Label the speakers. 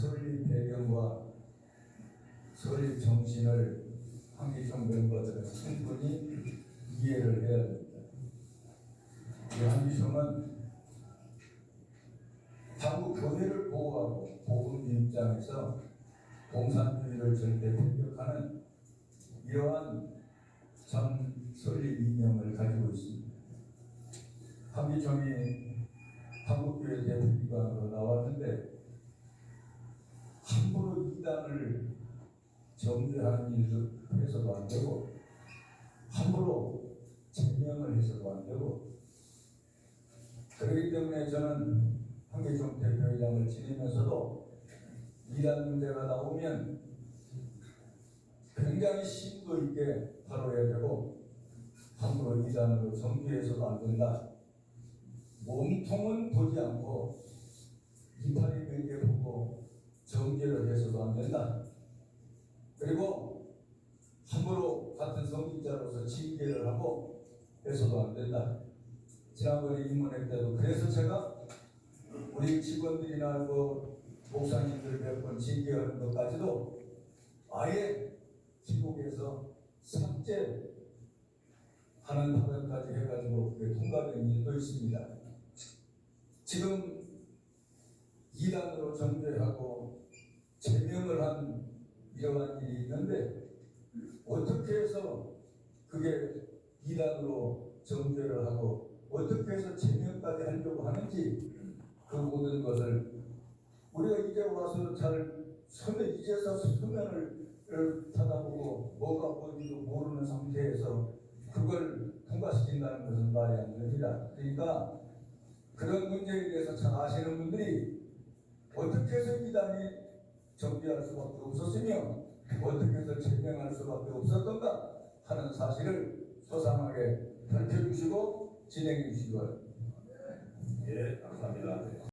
Speaker 1: 설립 배경과 설립 정신을 한기종 멤버들은 충분히 이해를 해야 됩니다. 이 한기종은 한국 교회를 보호하고 복음 입장에서 공산주의를 절대 배격하는 이러한 전 설립 이념을 가지고 있습니다. 한기종이 한국교회 대표기관으로 나왔는데 함부로 이단을 정죄하는 일도 해서도 안 되고 함부로 제명을 해서도 안 되고 그렇기 때문에 저는 한계종 대표회장을 지내면서도 이단 문제가 나오면 굉장히 심도 있게 다뤄야 되고 함부로 이단으로 정죄해서도 안 된다. 몸통은 보지 않고 성직자로서 징계를 하고 해서도 안 된다. 지난번에 입문회 때도 그래서 제가 우리 직원들이나 그 목사님들 몇 번 징계하는 것까지도 아예 기록에서 삭제 하는 발언까지 해가지고 그게 통과된 일도 있습니다. 지금 이단으로 정죄하고 제명을 한 이러한 일이 있는데 어떻게 해서 그게 이단으로 정죄를 하고 어떻게 해서 제명까지 하려고 하는지 그 모든 것을 우리가 이제 와서 잘 서면 이제서 서면을 찾아보고 뭐가 뭔지도 모르는 상태에서 그걸 통과시킨다는 것은 말이 안 됩니다. 그러니까 그런 문제에 대해서 잘 아시는 분들이 어떻게 해서 이단이 정비할 수밖에 없었으며 어떻게 해서 제명할 수밖에 없었던가 하는 사실을 소상하게 밝혀주시고 진행해 주시기 바랍니다.
Speaker 2: 예, 감사합니다.